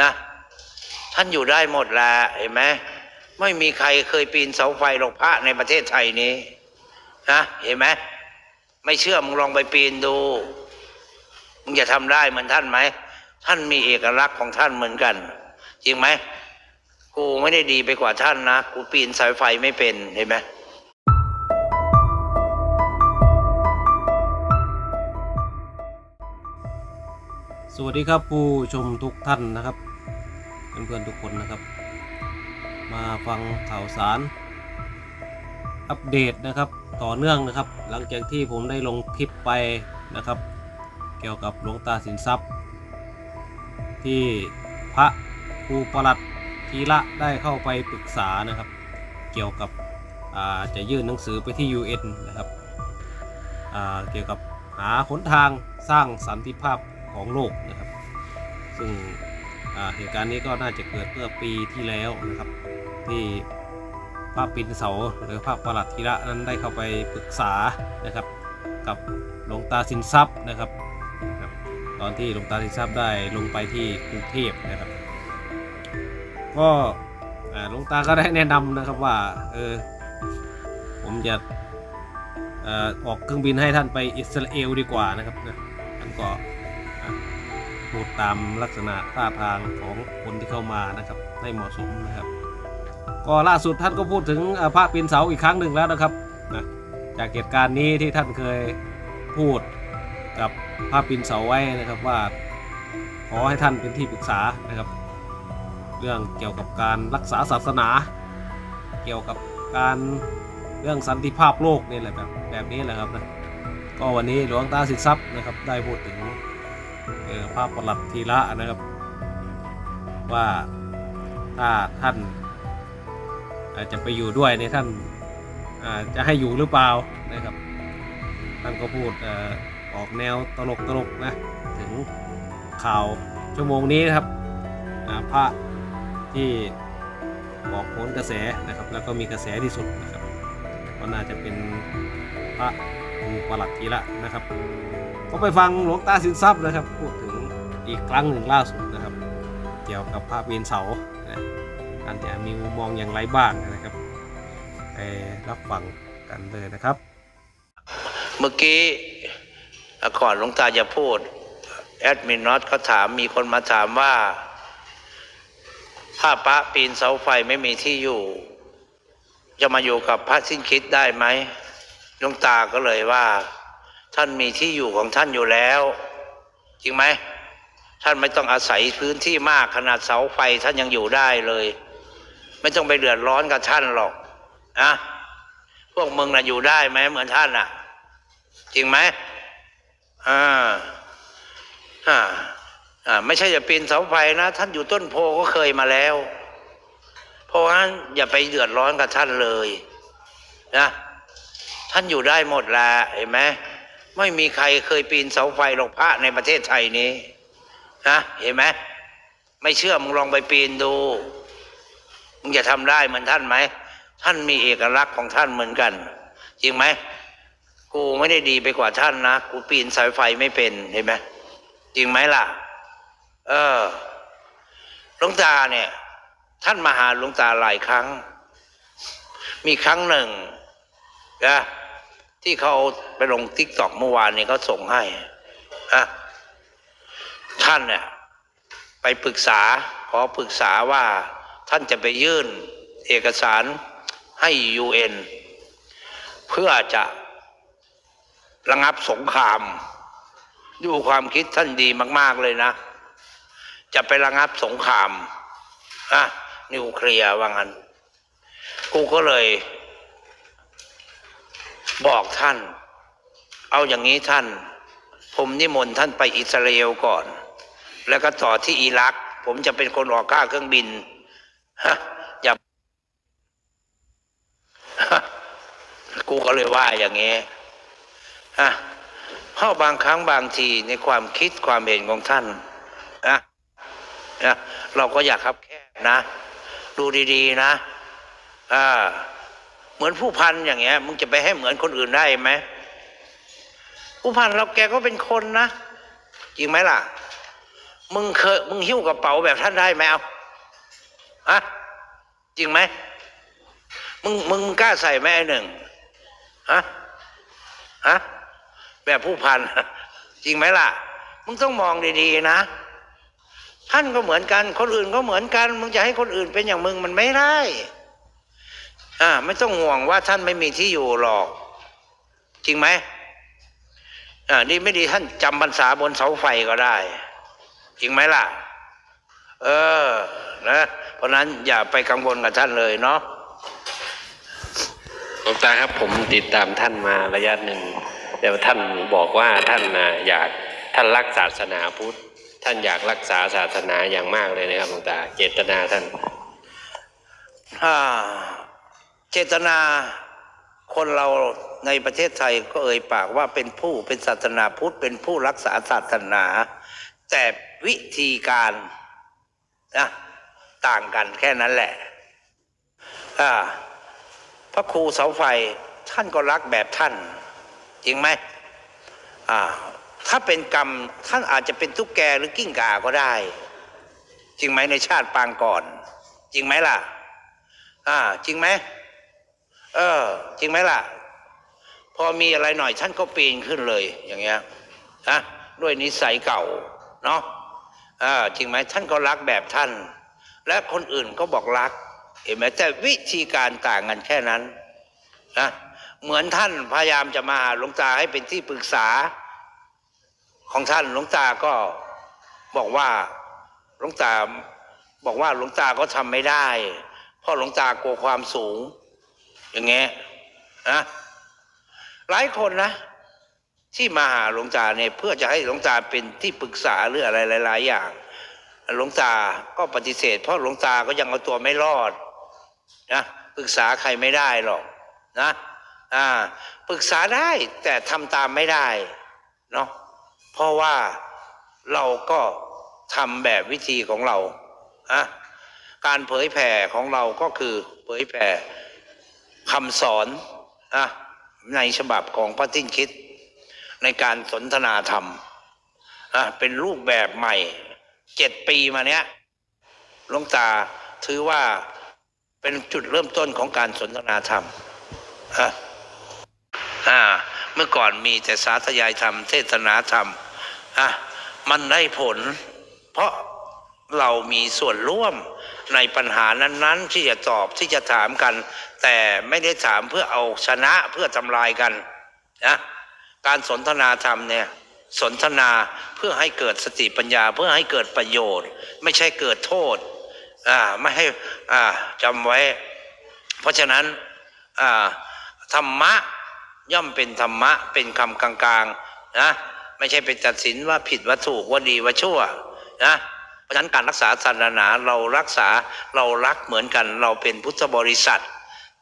นะท่านอยู่ได้หมดแหละเห็นไหมไม่มีใครเคยปีนเสาไฟหรอกพระในประเทศไทยนี้นะเห็นไหมไม่เชื่อมึงลองไปปีนดูมึงจะทำได้เหมือนท่านไหมท่านมีเอกลักษณ์ของท่านเหมือนกัน จริงไหมกูไม่ได้ดีไปกว่าท่านนะกูปีนสายไฟไม่เป็นเห็นไหมสวัสดีครับผู้ชมทุกท่านนะครับ เพื่อนๆทุกคนนะครับ มาฟังข่าวสาร อัปเดตนะครับต่อเนื่องนะครับ หลังจากที่ผมได้ลงคลิปไปนะครับ เกี่ยวกับหลวงตาสินทรัพย์ ที่พระครูประหลัดทีละได้เข้าไปปรึกษานะครับ เกี่ยวกับจะยื่นหนังสือไปที่ UN นะครับเกี่ยวกับหาหนทางสร้างสันติภาพของโลกนะครับ ซึ่ง เหตุการณ์นี้ก็น่าจะเกิดเมื่อปีที่แล้วนะครับ ที่พระปินเสาหรือพระประหลัดธีระนั้นได้เข้าไปปรึกษานะครับ กับหลวงตาสินทรัพย์นะครับ ตอนที่หลวงตาสินทรัพย์ได้ลงไปที่กรุงเทพนะครับ ก็หลวงตาก็ได้แนะนำนะครับว่าเออผมจะออกเครื่องบินให้ท่านไปอิสราเอลดีกว่านะครับนะท่านก็ พูดตามลักษณะท่าทางของคนที่เข้ามานะครับให้เหมาะสมนะครับ ก็ล่าสุดท่านก็พูดถึงพระปีนเสาอีกครั้งหนึ่งแล้วนะครับนะจากเหตุการณ์นี้ที่ท่านเคยพูดกับพระปีนเสาไว้นะครับว่าขอให้ท่านเป็นที่ปรึกษานะครับ เรื่องเกี่ยวกับการรักษาศาสนา เกี่ยวกับการเรื่องสันติภาพโลกนี่แหละแบบแบบนี้แหละครับนะก็วันนี้หลวงตาสินทรัพย์นะครับได้พูดถึง พระประหลัดทีละนะครับ ว่าถ้าท่านอาจจะไปอยู่ด้วยในท่านอาจะให้อยู่หรือเปล่านะครับ ท่านก็พูดอออกแนวตลกตลกนะถึงข่าวชั่วโมงนี้นะครับพระที่บอกโหนกระแสนะครับ แล้วก็มีกระแสที่สุดนะครับก็น่าจะเป็นพระ ประหลัดทีละนะครับก็ไปฟังหลวงตาสินทรัพย์นะครับพูดถึงอีกครั้งหนึ่งล่าสุดนะครับ เกี่ยวกับพระเวียนเสานะท่านจะมีมุมมองอย่างไรบ้างนะครับไปรับฟังกันเลยนะครับ เมื่อกี้ก่อนหลวงตาจะพูดแอดมินน็อตเขาถามมีคนมาถามว่า ถ้าพระปีนเสาไฟไม่มีที่อยู่ จะมาอยู่กับพระสิ้นคิดได้ไหม หลวงตาก็เลยว่า ท่านมีที่อยู่ของท่านอยู่แล้ว จริงไหมท่านไม่ต้องอาศัยพื้นที่มากขนาดเสาไฟท่านยังอยู่ได้เลย ไม่ต้องไปเดือดร้อนกับท่านหรอกนะพวกมึงน่ะอยู่ได้ไหมเหมือนท่านน่ะ จริงไหมอ่าอ่าอ่าไม่ใช่จะปีนเสาไฟนะ ท่านอยู่ต้นโพก็เคยมาแล้ว เพราะฉะนั้นอย่าไปเดือดร้อนกับท่านเลย นะ ท่านอยู่ได้หมดแหละเห็นไหมไม่มีใครเคยปีนเสาไฟหรอกพระในประเทศไทยนี้นะเห็นไหมไม่เชื่อมึงลองไปปีนดูมึงจะทำได้เหมือนท่านไหมท่านมีเอกลักษณ์ของท่านเหมือนกัน จริงไหมกูไม่ได้ดีไปกว่าท่านนะกูปีนสายไฟไม่เป็นเห็นไหมจริงไหมล่ะ เออหลวงตาเนี่ย ท่านมาหาหลวงตาหลายครั้ง มีครั้งหนึ่ง นะที่เขาไปลงทิกตอกเมื่อวานนี้เขาส่งให้อะท่านเนี่ยไปปรึกษาขอปรึกษาว่าท่านจะไปยื่นเอกสารให้ยูเอ็นเพื่อจะระงับสงคราม ดูความคิดท่านดีมาก ๆเลยนะ จะไประงับสงครามอะนิวเคลียร์ว่างั้น กูก็เลย บอกท่าน เอาอย่างนี้ท่าน ผมนิมนต์ท่านไปอิสราเอลก่อน แล้วก็ต่อที่อิรัก ผมจะเป็นคนออกค่าเครื่องบินฮะอย่ากูก็เลยว่าอย่างนี้ฮะเพราะบางครั้งบางทีในความคิดความเห็นของท่านนะนะเราก็อยากครับแค่นะ ดูดี ๆ นะอ่า เหมือนผู้พันอย่างเงี้ย มึงจะไปให้เหมือนคนอื่นได้ไหมผู้พันเราแกก็เป็นคนนะจริงไหมล่ะ มึงเคยมึงหิ้วกระเป๋าแบบท่านได้ไหมเอาฮะจริงไหมมึงมึงมึงกล้าใส่ไหมไอ้หนึ่งฮะฮะแบบผู้พันจริงไหมล่ะ มึงต้องมองดีๆนะท่านก็เหมือนกัน คนอื่นก็เหมือนกัน มึงจะให้คนอื่นเป็นอย่างมึงมันไม่ได้ อ่า ไม่ต้องห่วงว่าท่านไม่มีที่อยู่หรอก จริงไหมอ่านี่ไม่ดีท่านจำพรรษาบนเสาไฟก็ได้ จริงไหมล่ะ เออ นะ เพราะนั้นอย่าไปกังวลกับท่านเลยเนาะหลวงตาครับ ผมติดตามท่านมาระยะหนึ่งแต่ว่าท่านบอกว่าท่านน่ะอยากท่านรักศาสนาพุทธ ท่านอยากรักษาศาสนาอย่างมากเลยนะครับหลวงตาเจตนาท่านอ่า เจตนาคนเราในประเทศไทยก็เอ่ยปากว่าเป็นผู้เป็นศาสนาพุทธเป็นผู้รักษาศาสนา แต่วิธีการนะต่างกันแค่นั้นแหละพระครูเสาไฟท่านก็รักแบบท่าน จริงไหมถ้าเป็นกรรมท่านอาจจะเป็นตุ๊กแกหรือกิ้งก่าก็ได้ จริงไหมในชาติปางก่อน จริงไหมล่ะ อ่า จริงไหม เออ จริงไหมล่ะ พอมีอะไรหน่อยท่านก็ปีนขึ้นเลย อย่างเงี้ยนะด้วยนิสัยเก่า เนาะอ่าจริงไหมท่านก็รักแบบท่าน และคนอื่นก็บอกรัก เห็นไหมแต่วิธีการต่างกันแค่นั้นนะเหมือนท่านพยายามจะมาหาหลวงตาให้เป็นที่ปรึกษา ของท่านหลวงตาก็บอกว่าหลวงตาบอกว่าหลวงตาก็ทำไม่ได้ เพราะหลวงตากลัวความสูง อย่างเงี้ยนะหลายคนนะ ที่มาหาหลวงตาเนี่ยเพื่อจะให้หลวงตาเป็นที่ปรึกษาหรืออะไรหลาย ๆ อย่างหลวงตาก็ปฏิเสธ เพราะหลวงตาก็ยังเอาตัวไม่รอดนะปรึกษาใครไม่ได้หรอกนะอ่าปรึกษาได้แต่ทำตามไม่ได้เนาะเพราะว่าเราก็ทำแบบวิธีของเราอะการเผยแผ่ของเราก็คือเผยแผ่ คำสอนอะในฉบับของพระทิ้นคิด ในการสนทนาธรรมอะเป็นรูปแบบใหม่เจ็ดปีมาเนี้ยหลวงตาถือว่าเป็นจุดเริ่มต้นของการสนทนาธรรมอะอ่า เมื่อก่อนมีแต่สาธยายธรรม เทศนาธรรมอะมันได้ผล เพราะ เรามีส่วนร่วมในปัญหานั้น ๆ ที่จะตอบที่จะถามกัน แต่ไม่ได้ถามเพื่อเอาชนะเพื่อทำลายกันนะการสนทนาธรรมเนี่ยสนทนาเพื่อให้เกิดสติปัญญา เพื่อให้เกิดประโยชน์ ไม่ใช่เกิดโทษอ่าไม่ให้อ่าจำไว้ เพราะฉะนั้นอ่าธรรมะย่อมเป็นธรรมะเป็นคำกลางๆนะไม่ใช่ไปตัดสินว่าผิดว่าถูกว่าดีว่าชั่วนะ เพราะฉะนั้นการรักษาศาสนาเรารักษาเรารักเหมือนกัน เราเป็นพุทธบริษัท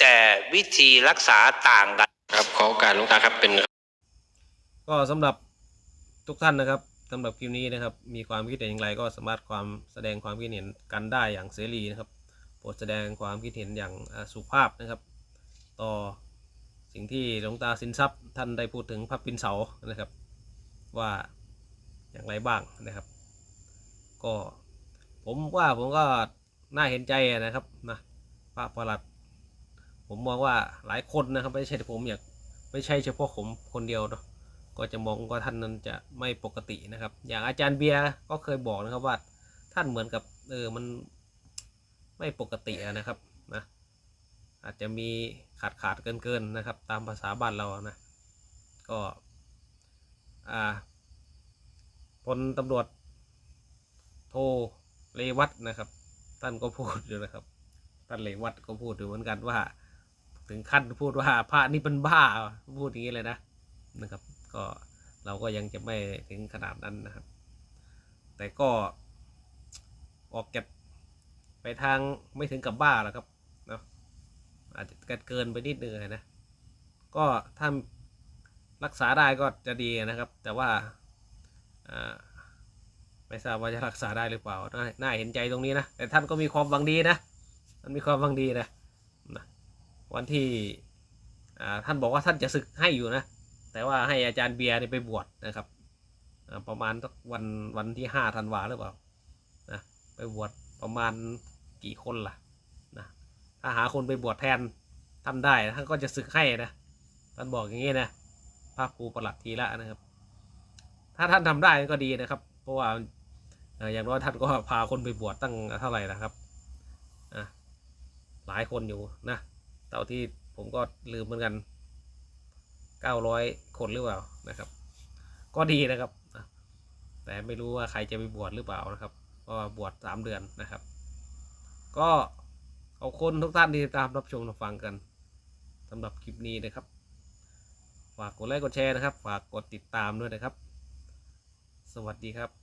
แต่วิธีรักษาต่างกันครับขอกาสหลวงตาครับเป็น ก็สำหรับทุกท่านนะครับสำหรับคลิปนี้นะครับ มีความคิดเห็นอย่างไรก็สามารถความแสดงความคิดเห็นกันได้อย่างเสรีนะครับโปรดแสดงความคิดเห็นอย่างสุภาพนะครับ ต่อสิ่งที่หลวงตาสินทรัพย์ท่านได้พูดถึงพระปินเสานะครับ ว่าอย่างไรบ้างนะครับ ก็ ผมว่าผมก็น่าเห็นใจนะครับนะพระประหลัด ผมมองว่าหลายคนนะครับ ไม่ใช่ผมอยากไม่ใช่เฉพาะผมคนเดียวเนาะก็จะมองว่าท่านนั้นจะไม่ปกตินะครับ อย่างอาจารย์เบียร์ก็เคยบอกนะครับว่าท่านเหมือนกับเออมันไม่ปกตินะครับนะอาจจะมีขาดขาดเกินเกินๆนะครับ ตามภาษาบ้านเรานะก็อ่าพลตำรวจ โทเรวัตนะครับ ท่านก็พูดอยู่นะครับ ท่านเรวัตก็พูดอยู่เหมือนกันว่า ถึงขั้นพูดว่าพระนี่เป็นบ้าพูดอย่างนี้เลยนะนะครับ ก็เราก็ยังจะไม่ถึงขนาดนั้นนะครับ แต่ก็ออกจากไปทางไม่ถึงกับบ้าหรอกครับเนาะอาจจะเกินไปนิดนึงนะก็ถ้ารักษาได้ก็จะดีนะครับ แต่ว่าอ่า ไม่ทราบว่าจะรักษาได้หรือเปล่าน่าเห็นใจตรงนี้นะ แต่ท่านก็มีความหวังดีนะมันมีความหวังดีนะนะวันที่ท่านบอกว่าท่านจะศึกให้อยู่นะ แต่ว่าให้อาจารย์เบียร์ไปบวชนะครับประมาณสักวันวันที่ห้าธันวาหรือเปล่านะไปบวชประมาณกี่คนล่ะนะถ้าหาคนไปบวชแทนท่านได้ท่านก็จะศึกให้นะท่านบอกอย่างนี้นะพระครูประหลัดทีละนะครับ ถ้าท่านทำได้ก็ดีนะครับ เพราะว่า อย่างน้อยท่านก็พาคนไปบวชตั้งเท่าไหร่นะครับหลายคนอยู่นะเท่าที่ผมก็ลืมเหมือนกันเก้าร้อยคนหรือเปล่านะครับ ก็ดีนะครับ แต่ไม่รู้ว่าใครจะไปบวชหรือเปล่านะครับก็บวชสามเดือนนะครับ ก็ขอบคุณทุกท่านที่ติดตามรับชมรับฟังกันสำหรับคลิปนี้นะครับ ฝากกดไลค์กดแชร์นะครับ ฝากกดติดตามด้วยนะครับ สวัสดีครับ